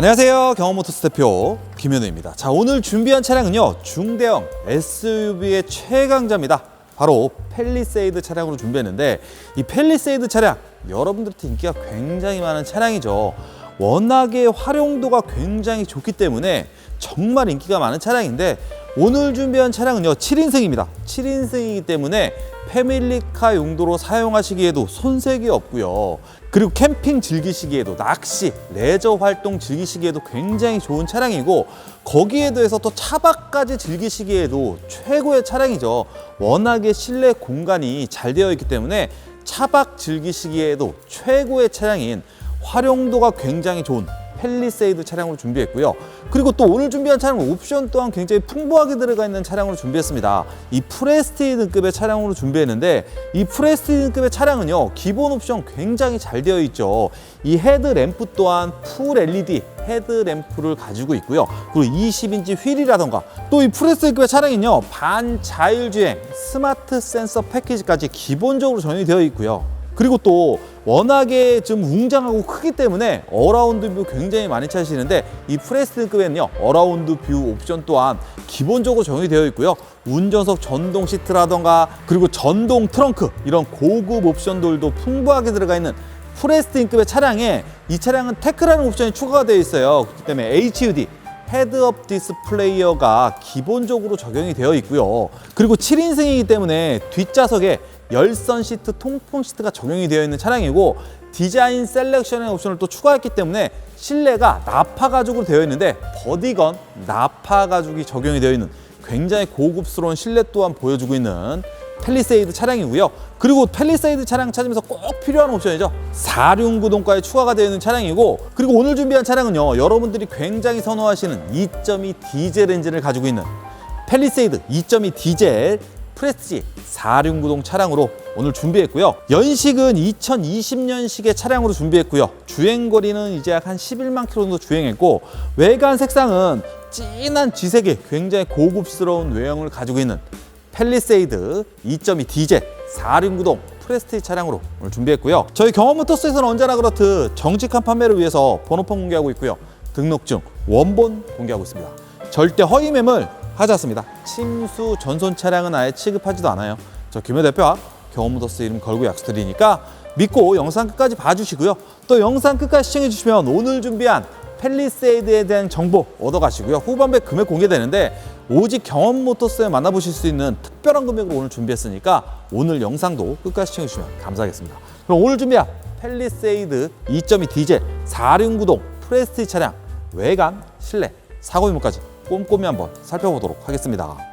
안녕하세요. 경험모터스 대표 김현우입니다. 자, 오늘 준비한 차량은요. 중대형 SUV의 최강자입니다. 바로 펠리세이드 차량으로 준비했는데 이 펠리세이드 차량 여러분들한테 인기가 굉장히 많은 차량이죠. 워낙에 활용도가 굉장히 좋기 때문에 정말 인기가 많은 차량인데 오늘 준비한 차량은요 7인승입니다 7인승이기 때문에 패밀리카 용도로 사용하시기에도 손색이 없고요 그리고 캠핑 즐기시기에도 낚시, 레저 활동 즐기시기에도 굉장히 좋은 차량이고 거기에 더해서 또 차박까지 즐기시기에도 최고의 차량이죠. 워낙에 실내 공간이 잘 되어 있기 때문에 차박 즐기시기에도 최고의 차량인 활용도가 굉장히 좋은 펠리세이드 차량으로 준비했고요. 그리고 또 오늘 준비한 차량은 옵션 또한 굉장히 풍부하게 들어가 있는 차량으로 준비했습니다. 이 프레스티드급의 차량으로 준비했는데 이 프레스티드급의 차량은요 기본 옵션 굉장히 잘 되어 있죠. 이 헤드 램프 또한 풀 LED 헤드 램프를 가지고 있고요. 그리고 20인치 휠이라던가 또 이 프레스티드급의 차량은요 반자율주행 스마트 센서 패키지까지 기본적으로 전이 되어 있고요. 그리고 또 워낙에 좀 웅장하고 크기 때문에 어라운드 뷰 굉장히 많이 찾으시는데 이 프레스트급에는요 어라운드 뷰 옵션 또한 기본적으로 적용이 되어 있고요 운전석 전동 시트라던가 그리고 전동 트렁크 이런 고급 옵션들도 풍부하게 들어가 있는 프레스트인급의 차량에 이 차량은 테크라는 옵션이 추가가 되어 있어요 그렇기 때문에 HUD 헤드업 디스플레이어가 기본적으로 적용이 되어 있고요. 그리고 7인승이기 때문에 뒷좌석에 열선 시트, 통풍 시트가 적용이 되어 있는 차량이고 디자인 셀렉션의 옵션을 또 추가했기 때문에 실내가 나파 가죽으로 되어 있는데 버디건 나파 가죽이 적용이 되어 있는 굉장히 고급스러운 실내 또한 보여주고 있는 펠리세이드 차량이고요. 그리고 펠리세이드 차량 찾으면서 꼭 필요한 옵션이죠. 4륜구동까지 추가가 되어 있는 차량이고 그리고 오늘 준비한 차량은요. 여러분들이 굉장히 선호하시는 2.2 디젤 엔진을 가지고 있는 펠리세이드 2.2 디젤 프레스티 4륜구동 차량으로 오늘 준비했고요. 연식은 2020년식의 차량으로 준비했고요. 주행거리는 이제 약 한 11만 킬로 정도 주행했고 외관 색상은 진한 지색의 굉장히 고급스러운 외형을 가지고 있는 펠리세이드 2.2 디젤 4륜구동 프레스티 차량으로 오늘 준비했고요. 저희 경험모터스에서는 언제나 그렇듯 정직한 판매를 위해서 번호판 공개하고 있고요. 등록증, 원본 공개하고 있습니다. 절대 허위 매물 하지 않습니다. 침수 전손 차량은 아예 취급하지도 않아요. 저 김효 대표와 경험모터스 이름 걸고 약속드리니까 믿고 영상 끝까지 봐주시고요. 또 영상 끝까지 시청해 주시면 오늘 준비한 펠리세이드에 대한 정보 얻어가시고요. 후반부에 금액 공개되는데 오직 경험 모터스에 만나보실 수 있는 특별한 금액으로 오늘 준비했으니까 오늘 영상도 끝까지 시청해주시면 감사하겠습니다. 그럼 오늘 준비한 펠리세이드 2.2 디젤 4륜구동 프레스티 차량 외관, 실내, 사고 유무까지 꼼꼼히 한번 살펴보도록 하겠습니다.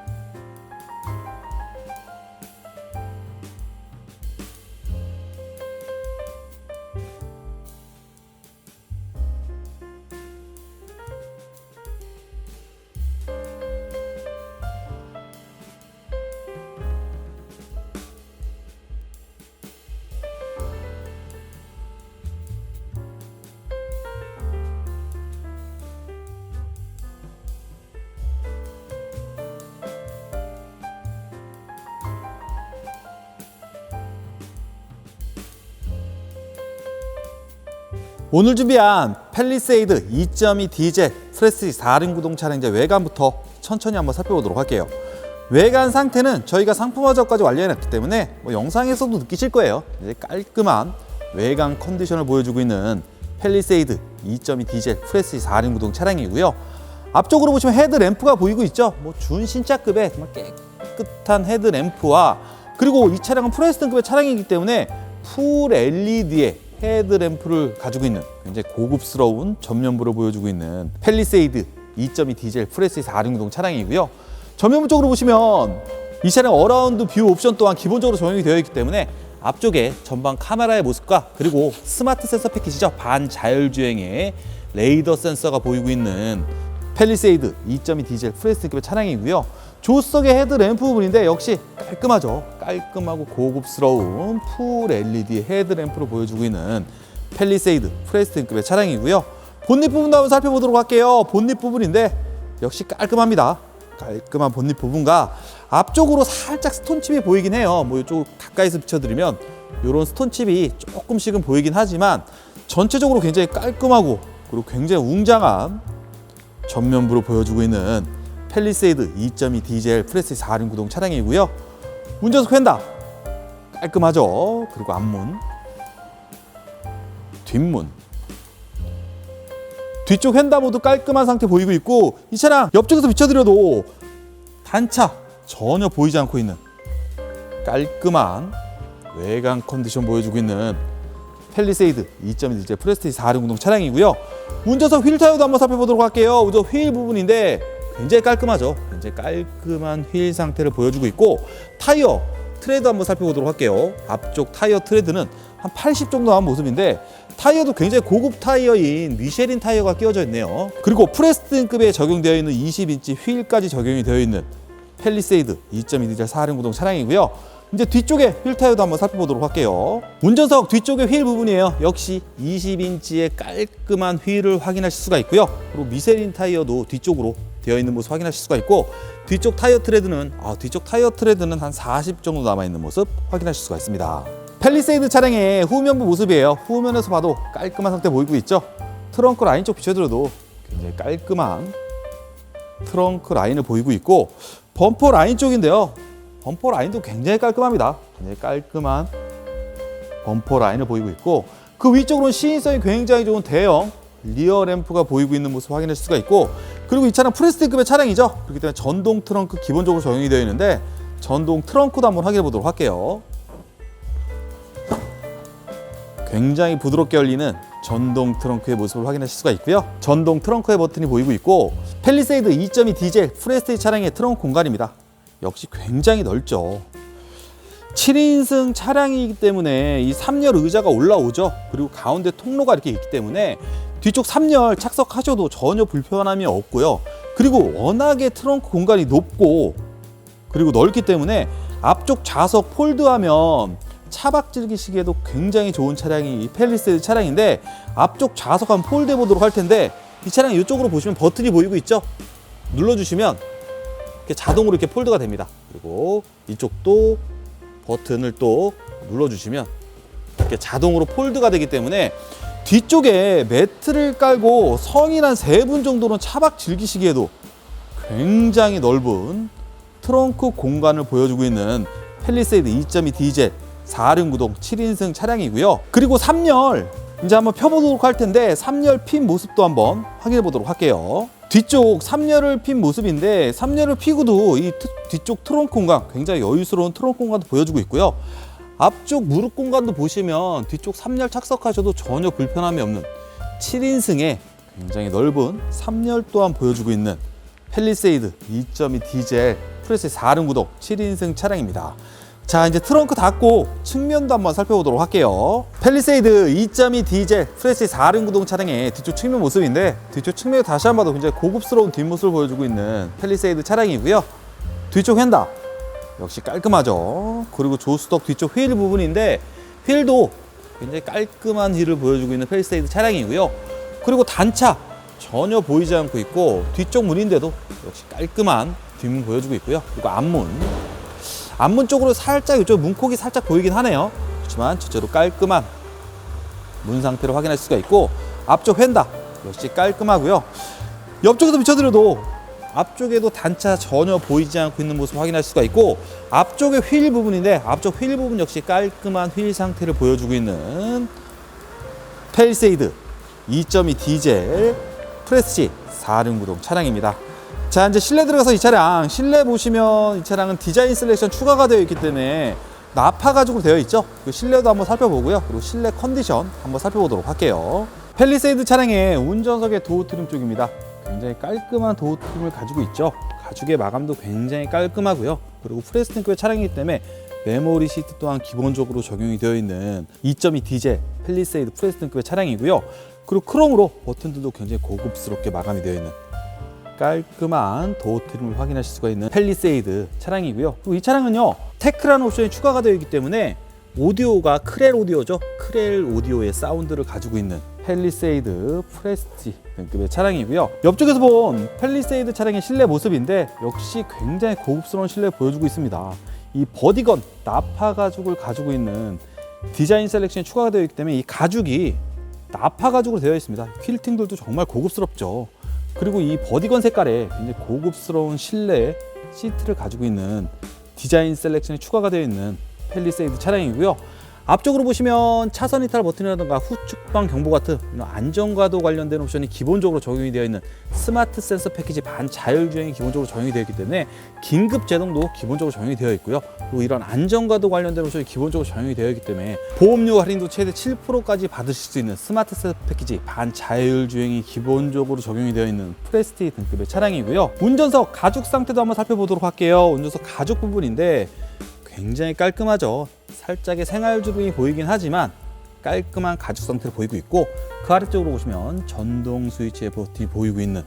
오늘 준비한 펠리세이드 2.2 디젤 프레스티 4륜 구동 차량 이제 외관부터 천천히 한번 살펴보도록 할게요. 외관 상태는 저희가 상품 화적까지 완료해놨기 때문에 뭐 영상에서도 느끼실 거예요. 이제 깔끔한 외관 컨디션을 보여주고 있는 펠리세이드 2.2 디젤 프레스티 4륜 구동 차량이고요. 앞쪽으로 보시면 헤드 램프가 보이고 있죠. 뭐 준신차급의 정말 깨끗한 헤드 램프와 그리고 이 차량은 프레스턴급의 차량이기 때문에 풀 LED의 헤드램프를 가지고 있는 굉장히 고급스러운 전면부를 보여주고 있는 펠리세이드 2.2 디젤 프레스 4륜구동 차량이고요. 전면부 쪽으로 보시면 이 차량 어라운드 뷰 옵션 또한 기본적으로 적용이 되어 있기 때문에 앞쪽에 전방 카메라의 모습과 그리고 스마트 센서 패키지죠. 반자율주행의 레이더 센서가 보이고 있는 펠리세이드 2.2 디젤 프레스급의 차량이고요. 조수석의 헤드램프 부분인데 역시 깔끔하죠. 깔끔하고 고급스러운 풀 LED 헤드램프로 보여주고 있는 펠리세이드 프레스틴급의 차량이고요. 본닛 부분도 한번 살펴보도록 할게요. 본닛 부분인데 역시 깔끔합니다. 깔끔한 본닛 부분과 앞쪽으로 살짝 스톤칩이 보이긴 해요. 뭐 이쪽 가까이서 비춰드리면 이런 스톤칩이 조금씩은 보이긴 하지만 전체적으로 굉장히 깔끔하고 그리고 굉장히 웅장한 전면부를 보여주고 있는 펠리세이드 2.2 디젤 프레스 4륜 구동 차량이고요. 운전석 휀다 깔끔하죠. 그리고 앞문, 뒷문, 뒤쪽 휀다 모두 깔끔한 상태 보이고 있고 이 차량 옆쪽에서 비춰드려도 단차 전혀 보이지 않고 있는 깔끔한 외관 컨디션 보여주고 있는 펠리세이드 2.1 디젤 프레스티지 4륜 구동 차량이고요. 운전석 휠 타이어도 한번 살펴보도록 할게요. 우선 휠 부분인데 굉장히 깔끔하죠. 굉장히 깔끔한 휠 상태를 보여주고 있고 타이어 트레드 한번 살펴보도록 할게요. 앞쪽 타이어 트레드는 한 80 정도 나온 모습인데 타이어도 굉장히 고급 타이어인 미쉐린 타이어가 끼워져 있네요. 그리고 프레스틴급에 적용되어 있는 20인치 휠까지 적용이 되어 있는 펠리세이드 2.2 디젤 4륜 구동 차량이고요. 이제 뒤쪽에 휠 타이어도 한번 살펴보도록 할게요. 운전석 뒤쪽의 휠 부분이에요. 역시 20인치의 깔끔한 휠을 확인하실 수가 있고요. 그리고 미쉐린 타이어도 뒤쪽으로 되어 있는 모습 확인하실 수가 있고 뒤쪽 타이어 트레드는 아, 뒤쪽 타이어 트레드는 한 40 정도 남아 있는 모습 확인하실 수가 있습니다. 펠리세이드 차량의 후면부 모습이에요. 후면에서 봐도 깔끔한 상태 보이고 있죠. 트렁크 라인 쪽 비춰드려도 굉장히 깔끔한 트렁크 라인을 보이고 있고 범퍼 라인 쪽인데요. 범퍼 라인도 굉장히 깔끔합니다. 굉장히 깔끔한 범퍼 라인을 보이고 있고 그 위쪽으로는 시인성이 굉장히 좋은 대형 리어 램프가 보이고 있는 모습 확인할 수가 있고 그리고 이 차량 프레스티급의 차량이죠. 그렇기 때문에 전동 트렁크 기본적으로 적용이 되어 있는데 전동 트렁크도 한번 확인해 보도록 할게요. 굉장히 부드럽게 열리는 전동 트렁크의 모습을 확인하실 수가 있고요. 전동 트렁크의 버튼이 보이고 있고 펠리세이드 2.2 디젤 프레스테이 차량의 트렁크 공간입니다. 역시 굉장히 넓죠. 7인승 차량이기 때문에 이 3열 의자가 올라오죠. 그리고 가운데 통로가 이렇게 있기 때문에 뒤쪽 3열 착석하셔도 전혀 불편함이 없고요. 그리고 워낙에 트렁크 공간이 높고 그리고 넓기 때문에 앞쪽 좌석 폴드하면 차박 즐기시기에도 굉장히 좋은 차량이 이 펠리세이드 차량인데 앞쪽 좌석 한번 폴드 해 보도록 할 텐데 이 차량 이쪽으로 보시면 버튼이 보이고 있죠? 눌러주시면 이렇게 자동으로 이렇게 폴드가 됩니다. 그리고 이쪽도 버튼을 또 눌러주시면 이렇게 자동으로 폴드가 되기 때문에 뒤쪽에 매트를 깔고 성인 한 세 분 정도는 차박 즐기시기에도 굉장히 넓은 트렁크 공간을 보여주고 있는 펠리세이드 2.2 디젤 4륜 구동 7인승 차량이고요. 그리고 3열 이제 한번 펴보도록 할 텐데 3열 핀 모습도 한번 확인해 보도록 할게요. 뒤쪽 3열을 핀 모습인데 3열을 피고도 이 트- 뒤쪽 트렁크 공간 굉장히 여유스러운 트렁크 공간도 보여주고 있고요. 앞쪽 무릎 공간도 보시면 뒤쪽 3열 착석하셔도 전혀 불편함이 없는 7인승의 굉장히 넓은 3열 또한 보여주고 있는 펠리세이드 2.2 디젤 프레스 4륜 구동 7인승 차량입니다. 자 이제 트렁크 닫고 측면도 한번 살펴보도록 할게요. 펠리세이드 2.2 디젤 프레스 4륜 구동 차량의 뒤쪽 측면 모습인데 뒤쪽 측면에 다시 한번 봐도 굉장히 고급스러운 뒷모습을 보여주고 있는 펠리세이드 차량이고요. 뒤쪽 휀다 역시 깔끔하죠. 그리고 조수석 뒤쪽 휠 부분인데 휠도 굉장히 깔끔한 휠을 보여주고 있는 펠리세이드 차량이고요. 그리고 단차 전혀 보이지 않고 있고 뒤쪽 문인데도 역시 깔끔한 뒷문 보여주고 있고요. 그리고 앞문 앞문 쪽으로 살짝 이쪽 문콕이 살짝 보이긴 하네요. 그렇지만 전체로 깔끔한 문 상태를 확인할 수가 있고 앞쪽 휀다 역시 깔끔하고요. 옆쪽에서 비춰드려도 앞쪽에도 단차 전혀 보이지 않고 있는 모습 확인할 수가 있고 앞쪽의 휠 부분인데 앞쪽 휠 부분 역시 깔끔한 휠 상태를 보여주고 있는 펠세이드 2.2 디젤 프레스시 4륜 구동 차량입니다. 자 이제 실내 들어가서 이 차량 실내 보시면 이 차량은 디자인 셀렉션 추가가 되어 있기 때문에 나파 가지고 되어 있죠. 그 실내도 한번 살펴보고요. 그리고 실내 컨디션 한번 살펴보도록 할게요. 펠리세이드 차량의 운전석의 도어 트림 쪽입니다. 굉장히 깔끔한 도어 트림을 가지고 있죠. 가죽의 마감도 굉장히 깔끔하고요. 그리고 프레스팅급의 차량이기 때문에 메모리 시트 또한 기본적으로 적용이 되어 있는 2.2 디젤 펠리세이드 프레스팅급의 차량이고요. 그리고 크롬으로 버튼들도 굉장히 고급스럽게 마감이 되어 있는 깔끔한 도어 트림을 확인하실 수가 있는 펠리세이드 차량이고요. 이 차량은요 테크라는 옵션이 추가가 되어 있기 때문에 오디오가 크렐 오디오죠. 크렐 오디오의 사운드를 가지고 있는 펠리세이드 프레스티 등급의 차량이고요. 옆쪽에서 본 펠리세이드 차량의 실내 모습인데 역시 굉장히 고급스러운 실내 보여주고 있습니다. 이 버디건 나파 가죽을 가지고 있는 디자인 셀렉션이 추가가 되어 있기 때문에 이 가죽이 나파 가죽으로 되어 있습니다. 퀼팅들도 정말 고급스럽죠. 그리고 이 버디건 색깔에 굉장히 고급스러운 실내 시트를 가지고 있는 디자인 셀렉션이 추가가 되어 있는 펠리세이드 차량이고요. 앞쪽으로 보시면 차선 이탈 버튼이라든가 후측방 경보 같은 안전과도 관련된 옵션이 기본적으로 적용이 되어 있는 스마트 센서 패키지 반 자율주행이 기본적으로 적용이 되어 있기 때문에 긴급 제동도 기본적으로 적용이 되어 있고요. 그리고 이런 안전과도 관련된 옵션이 기본적으로 적용이 되어 있기 때문에 보험료 할인도 최대 7%까지 받으실 수 있는 스마트 센서 패키지 반 자율주행이 기본적으로 적용이 되어 있는 프레스티 등급의 차량이고요. 운전석 가죽 상태도 한번 살펴보도록 할게요. 운전석 가죽 부분인데 굉장히 깔끔하죠. 살짝의 생활 주름이 보이긴 하지만 깔끔한 가죽 상태를 보이고 있고 그 아래쪽으로 보시면 전동 스위치의 버튼이 보이고 있는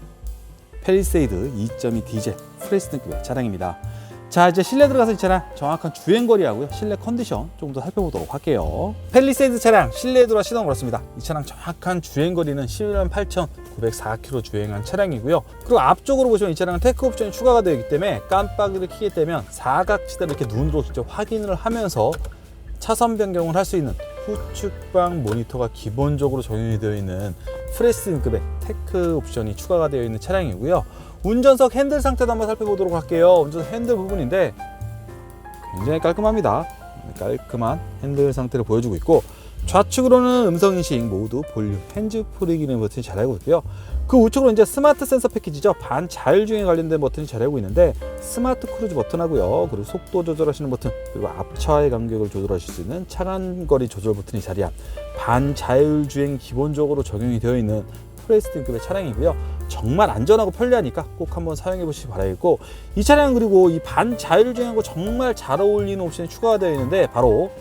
펠리세이드 2.2 디젤 프레스 등급의 차량입니다. 자 이제 실내 들어가서 이 차량 정확한 주행 거리하고요. 실내 컨디션 조금 더 살펴보도록 할게요. 펠리세이드 차량 실내에 들어와 시동 걸었습니다. 이 차량 정확한 주행 거리는 11만 8,904km 주행한 차량이고요. 그리고 앞쪽으로 보시면 이 차량은 테크 옵션이 추가가 되어 있기 때문에 깜빡이를 켜게 되면 사각지대를 이렇게 눈으로 직접 확인을 하면서 차선 변경을 할 수 있는 후측방 모니터가 기본적으로 적용이 되어 있는 프레스 등급의 테크 옵션이 추가가 되어 있는 차량이고요. 운전석 핸들 상태도 한번 살펴보도록 할게요. 운전석 핸들 부분인데 굉장히 깔끔합니다. 깔끔한 핸들 상태를 보여주고 있고 좌측으로는 음성 인식 모두 볼륨 핸즈 프리 기능 버튼이 잘하고 있고요. 그 우측으로 이제 스마트 센서 패키지죠. 반 자율주행에 관련된 버튼이 잘하고 있는데 스마트 크루즈 버튼하고요. 그리고 속도 조절하시는 버튼 그리고 앞차의 간격을 조절하실 수 있는 차간거리 조절 버튼이 자리한 반 자율주행 기본적으로 적용이 되어 있는 프레스 등급의 차량이고요. 정말 안전하고 편리하니까 꼭 한번 사용해 보시기 바라겠고 이 차량은 그리고 이 반 자율주행하고 정말 잘 어울리는 옵션이 추가가 되어 있는데 바로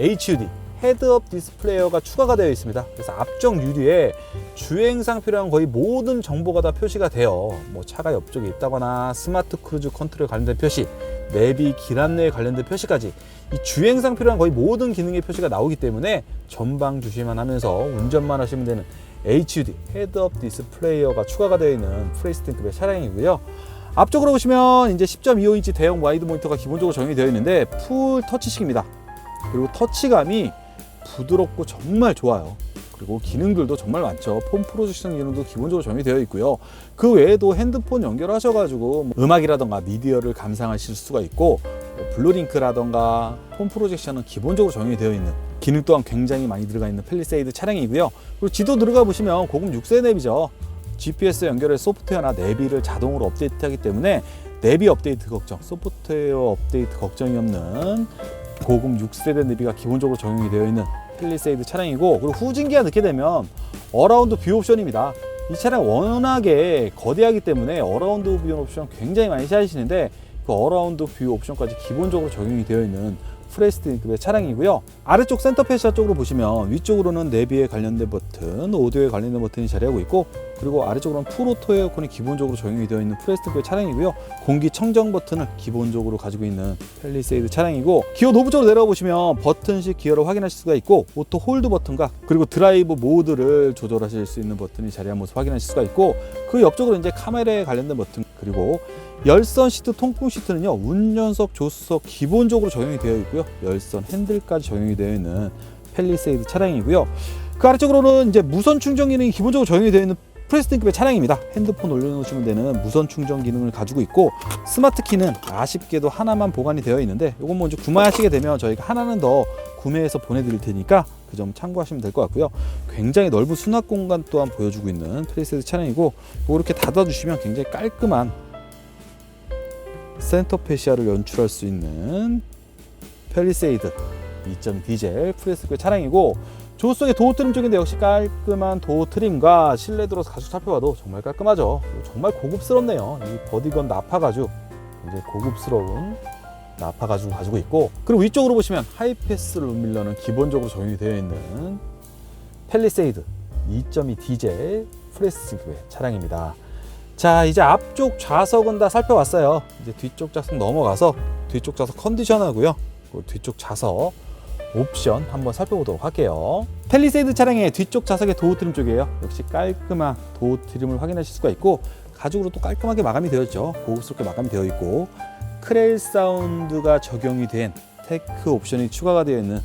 HUD 헤드업 디스플레이어가 추가가 되어 있습니다. 그래서 앞쪽 유리에 주행상 필요한 거의 모든 정보가 다 표시가 돼요. 뭐 차가 옆쪽에 있다거나 스마트 크루즈 컨트롤 관련된 표시, 내비 길 안내에 관련된 표시까지 이 주행상 필요한 거의 모든 기능의 표시가 나오기 때문에 전방 주시만 하면서 운전만 하시면 되는 HUD 헤드업 디스플레이어가 추가가 되어 있는 프레스 등급의 차량이고요. 앞쪽으로 보시면 이제 10.25인치 대형 와이드 모니터가 기본적으로 적용이 되어 있는데 풀 터치식입니다. 그리고 터치감이 부드럽고 정말 좋아요. 그리고 기능들도 정말 많죠. 폰 프로젝션 기능도 기본적으로 적용이 되어 있고요. 그 외에도 핸드폰 연결하셔가지고 뭐 음악이라던가 미디어를 감상하실 수가 있고 뭐 블루링크라던가 폰 프로젝션은 기본적으로 적용이 되어 있는 기능 또한 굉장히 많이 들어가 있는 펠리세이드 차량이고요. 그리고 지도 들어가 보시면 고급 6세 내비죠. GPS 연결의 소프트웨어나 내비를 자동으로 업데이트하기 때문에 내비 업데이트 걱정, 소프트웨어 업데이트 걱정이 없는 고급 6세대 내비가 기본적으로 적용이 되어 있는 펠리세이드 차량이고 그리고 후진기가 넣게 되면 어라운드 뷰 옵션입니다. 이 차량 워낙에 거대하기 때문에 어라운드 뷰 옵션 굉장히 많이 찾으시는데 그 어라운드 뷰 옵션까지 기본적으로 적용이 되어 있는 프레스티급의 차량이고요. 아래쪽 센터 패시아 쪽으로 보시면 위쪽으로는 내비에 관련된 버튼, 오디오에 관련된 버튼이 자리하고 있고 그리고 아래쪽으로는 풀오토 에어컨이 기본적으로 적용이 되어 있는 프레스티급의 차량이고요. 공기 청정 버튼을 기본적으로 가지고 있는 펠리세이드 차량이고 기어 노브 쪽으로 내려가 보시면 버튼식 기어를 확인하실 수가 있고 오토 홀드 버튼과 그리고 드라이브 모드를 조절하실 수 있는 버튼이 자리한 모습 확인하실 수가 있고 그 옆쪽으로 이제 카메라에 관련된 버튼 그리고 열선 시트 통풍 시트는요 운전석 조수석 기본적으로 적용이 되어 있고요 열선 핸들까지 적용이 되어 있는 펠리세이드 차량이고요 그 아래쪽으로는 이제 무선 충전 기능이 기본적으로 적용이 되어 있는 프레스팅급의 차량입니다. 핸드폰 올려놓으시면 되는 무선 충전 기능을 가지고 있고 스마트 키는 아쉽게도 하나만 보관이 되어 있는데 이건 먼저 구매하시게 되면 저희가 하나는 더 구매해서 보내드릴 테니까 그 점 참고하시면 될 것 같고요. 굉장히 넓은 수납 공간 또한 보여주고 있는 펠리세이드 차량이고 이렇게 닫아주시면 굉장히 깔끔한 센터 페시아를 연출할 수 있는 펠리세이드 2.2 디젤 프레스급 차량이고 조수석의 도어 트림 쪽인데 역시 깔끔한 도어 트림과 실내 들어서 가죽 살펴봐도 정말 깔끔하죠. 정말 고급스럽네요. 이 버디건 나파 가죽. 굉장히 고급스러운 나파 가죽을 가지고 있고 그리고 위쪽으로 보시면 하이패스 룸밀러는 기본적으로 적용이 되어 있는 펠리세이드 2.2 디젤 프레스급의 차량입니다. 자 이제 앞쪽 좌석은 다 살펴봤어요. 이제 뒤쪽 좌석 넘어가서 뒤쪽 좌석 컨디션 하고요. 그 뒤쪽 좌석 옵션 한번 살펴보도록 할게요 펠리세이드 차량의 뒤쪽 좌석의 도어 트림 쪽이에요 역시 깔끔한 도어 트림을 확인하실 수가 있고 가죽으로 또 깔끔하게 마감이 되어 있죠 고급스럽게 마감이 되어 있고 크레일 사운드가 적용이 된 테크 옵션이 추가가 되어 있는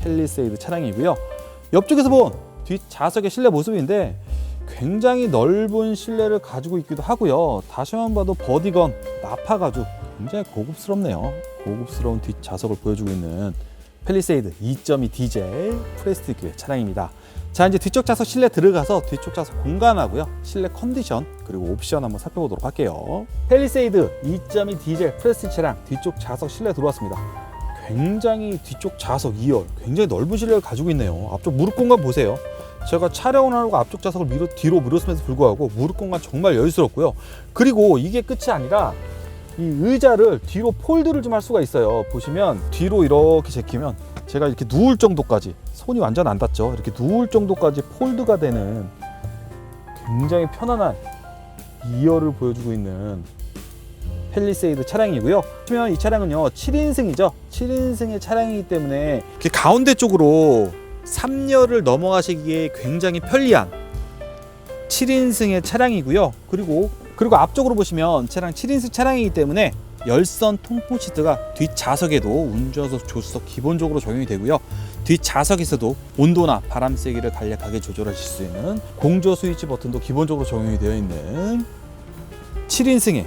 펠리세이드 차량이고요 옆쪽에서 본 뒷좌석의 실내 모습인데 굉장히 넓은 실내를 가지고 있기도 하고요. 다시만 봐도 버디건 나파 가죽 굉장히 고급스럽네요. 고급스러운 뒷좌석을 보여주고 있는 펠리세이드 2.2 디젤 프레스티급 차량입니다. 자 이제 뒤쪽 좌석 실내 들어가서 뒤쪽 좌석 공간하고요. 실내 컨디션 그리고 옵션 한번 살펴보도록 할게요. 펠리세이드 2.2 디젤 프레스티 차량 뒤쪽 좌석 실내 들어왔습니다. 굉장히 뒤쪽 좌석 2열 굉장히 넓은 실내를 가지고 있네요. 앞쪽 무릎 공간 보세요. 제가 촬영을 하려고 앞쪽 좌석을 밀어, 뒤로 밀었음에도 불구하고 무릎 공간 정말 여유스럽고요. 그리고 이게 끝이 아니라 이 의자를 뒤로 폴드를 좀 할 수가 있어요. 보시면 뒤로 이렇게 제끼면 제가 이렇게 누울 정도까지 손이 완전 안 닿죠? 이렇게 누울 정도까지 폴드가 되는 굉장히 편안한 2열을 보여주고 있는 펠리세이드 차량이고요. 보시면 이 차량은요 7인승이죠? 7인승의 차량이기 때문에 이렇게 가운데 쪽으로 3열을 넘어가시기에 굉장히 편리한 7인승의 차량이고요. 그리고 그리고 앞쪽으로 보시면 차량 7인승 차량이기 때문에 열선 통풍 시트가 뒷좌석에도 운전석 조수석 기본적으로 적용이 되고요. 뒷좌석에서도 온도나 바람 세기를 간략하게 조절하실 수 있는 공조 스위치 버튼도 기본적으로 적용이 되어 있는 7인승의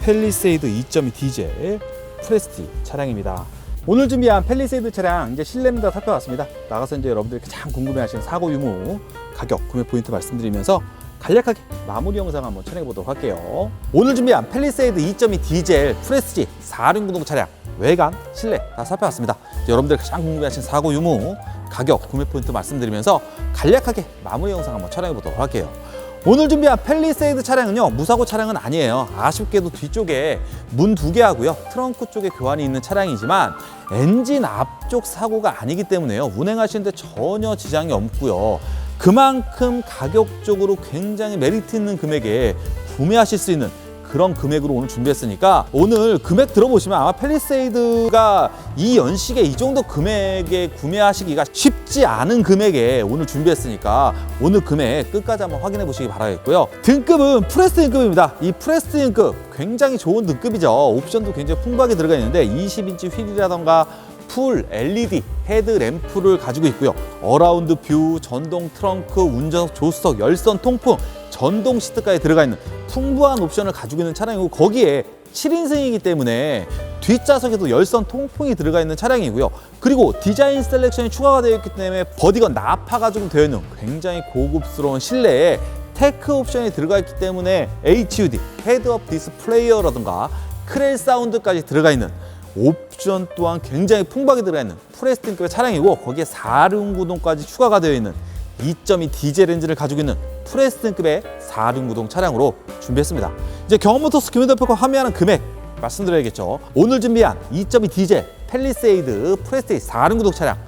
펠리세이드 2.2 디젤 프레스티 차량입니다. 오늘 준비한 펠리세이드 차량 이제 실내입니다 살펴봤습니다. 나가서 이제 여러분들이 가장 궁금해하시는 사고 유무 가격 구매 포인트 말씀드리면서 간략하게 마무리 영상 한번 촬영해 보도록 할게요. 오늘 준비한 펠리세이드 2.2 디젤 프레스티 4륜 구동 차량 외관, 실내 다 살펴봤습니다. 여러분들 가장 궁금해하시는 사고 유무 가격 구매 포인트 말씀드리면서 간략하게 마무리 영상 한번 촬영해 보도록 할게요. 오늘 준비한 펠리세이드 차량은요 무사고 차량은 아니에요 아쉽게도 뒤쪽에 문 두 개 하고요 트렁크 쪽에 교환이 있는 차량이지만 엔진 앞쪽 사고가 아니기 때문에요 운행하시는데 전혀 지장이 없고요 그만큼 가격적으로 굉장히 메리트 있는 금액에 구매하실 수 있는 그런 금액으로 오늘 준비했으니까 오늘 금액 들어보시면 아마 펠리세이드가 이 연식에 이 정도 금액에 구매하시기가 쉽지 않은 금액에 오늘 준비했으니까 오늘 금액 끝까지 한번 확인해 보시기 바라겠고요. 등급은 프레스 등급입니다. 이 프레스 등급 굉장히 좋은 등급이죠. 옵션도 굉장히 풍부하게 들어가 있는데 20인치 휠이라던가 풀 LED 헤드 램프를 가지고 있고요. 어라운드 뷰, 전동 트렁크, 운전석 조수석, 열선 통풍, 전동 시트까지 들어가 있는 풍부한 옵션을 가지고 있는 차량이고 거기에 7인승이기 때문에 뒷좌석에도 열선 통풍이 들어가 있는 차량이고요. 그리고 디자인 셀렉션이 추가가 되어 있기 때문에 버디건 나파 가지고 되어 있는 굉장히 고급스러운 실내에 테크 옵션이 들어가 있기 때문에 HUD, 헤드업 디스플레이어라든가 크렐 사운드까지 들어가 있는 옵션 또한 굉장히 풍부하게 들어가 있는 프레스팅급의 차량이고 거기에 4륜 구동까지 추가가 되어 있는 2.2 디젤 엔진을 가지고 있는 프레스팅급의 4륜 구동 차량으로 준비했습니다. 이제 경험모터스 김현 대표가 판매하는 금액 말씀드려야겠죠. 오늘 준비한 2.2 디젤 펠리세이드 프레스테이 4륜 구동 차량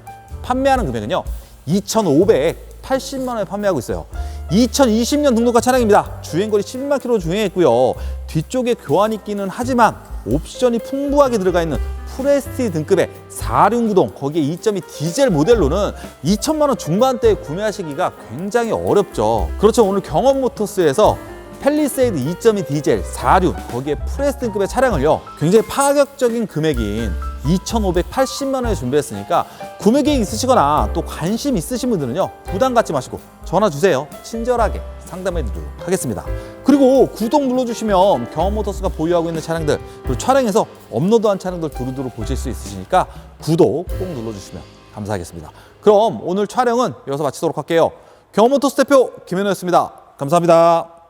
판매하는 금액은요 2,580만 원에 판매하고 있어요. 2020년 등록한 차량입니다. 주행거리 11만 킬로 주행했고요. 뒤쪽에 교환이 있기는 하지만 옵션이 풍부하게 들어가 있는 프레스티 등급의 4륜 구동 거기에 2.2 디젤 모델로는 2천만 원 중반대에 구매하시기가 굉장히 어렵죠. 그렇죠. 오늘 경험 모터스에서 펠리세이드 2.2 디젤 4륜 거기에 프레스 등급의 차량을요 굉장히 파격적인 금액인 2,580만 원에 준비했으니까 구매 계획 있으시거나 또 관심 있으신 분들은요 부담 갖지 마시고 전화 주세요 친절하게 상담해 드리도록 하겠습니다. 그리고 구독 눌러주시면 경험모터스가 보유하고 있는 차량들 그리고 촬영해서 업로드한 차량들 두루두루 보실 수 있으시니까 구독 꼭 눌러주시면 감사하겠습니다. 그럼 오늘 촬영은 여기서 마치도록 할게요. 경험모터스 대표 김현우였습니다. 감사합니다